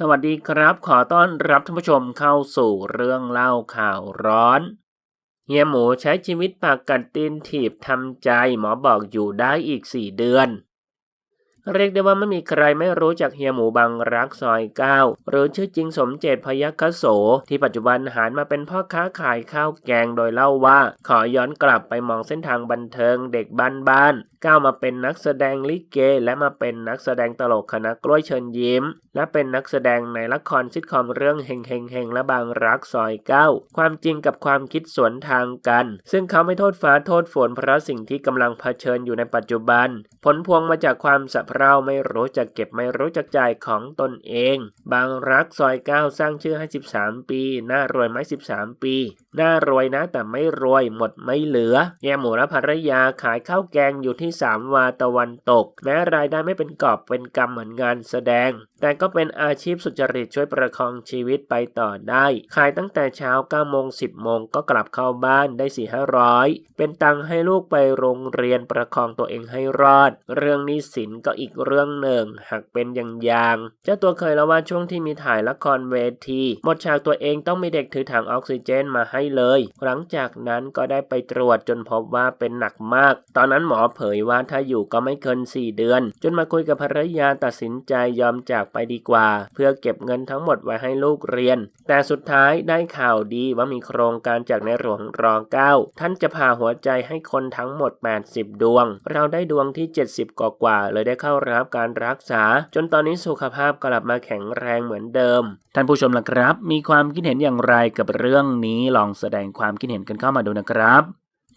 สวัสดีครับ ขอต้อนรับท่านผู้ชมเข้าสู่เรื่องเล่าข่าวร้อน เฮียหมูใช้ชีวิตปากกัดตีนถีบทำใจหมอบอกอยู่ได้อีก4เดือน เรียกได้ว่าไม่มีใครไม่รู้จักเฮียหมูบางรักซอยเก้าหรือชื่อจริงสมเจตพยัคฆโส ที่ปัจจุบันหันมาเป็นพ่อค้าขายข้าวแกงโดยเล่าว่า ขอย้อนกลับไปมองเส้นทางบันเทิงเด็กบ้านก้าวมาเป็นนักแสดงลิเก และมาเป็นนักแสดงตลกคณะกล้วยเชิญยิ้ม และเป็นนักแสดงในละครซิทคอมเรื่องเฮงเฮงเฮงและบางรักซอยเก้าความจริงกับความคิดสวนทางกัน ซึ่งเขาไม่โทษฟ้าโทษฝนเพราะสิ่งที่กำลังเผชิญอยู่ในปัจจุบัน ผลพวงมาจากความสะเพร่าไม่รู้จักเก็บไม่รู้จักจ่ายของตนเอง บางรักซอยเก้าสร้างชื่อให้ 13 ปีน่ารวยไหม13 ปีน่ารวยนะแต่ไม่รวยหมดไม่เหลือแยหมูและภรรยาขายข้าวแกงอยู่ที่สามวาตะวันตก แม้รายได้ไม่เป็นกอบเป็นกำเหมือนงานแสดง แต่ก็เป็นอาชีพสุจริตช่วยประคองชีวิตไปต่อได้ ขายตั้งแต่เช้า9โมง10โมงก็กลับเข้าบ้านได้4 5 0 0 เป็นตังค์ให้ลูกไปโรงเรียนประคองตัวเองให้รอด เรื่องนี้สินก็อีกเรื่องหนึ่ง หากเป็นอย่างยางเจ้าตัวเคยเล่าว่าช่วงที่มีถ่ายละครเวทีหมดฉากตัวเองต้องมีเด็กถือถังออกซิเจนมาให้เลย หลังจากนั้นก็ได้ไปตรวจจนพบว่าเป็นหนักมาก ตอนนั้นหมอเผยว่าถ้าอยู่ก็ไม่เกิน 4 เดือน จนมาคุยกับภรรยาตัดสินใจยอมจากไปดีกว่า เพื่อเก็บเงินทั้งหมดไว้ให้ลูกเรียน แต่สุดท้ายได้ข่าวดีว่ามีโครงการจากในหลวงรอเก้าท่านจะพาหัวใจให้คนทั้งหมด 80 ดวง เราได้ดวงที่ 70 กว่ากว่าเลยได้เข้ารับการรักษา จนตอนนี้สุขภาพกลับมาแข็งแรงเหมือนเดิม ท่านผู้ชมล่ะครับ มีความคิดเห็นอย่างไรกับเรื่องนี้ลองแสดงความคิดเห็นกันเข้ามาดูนะครับ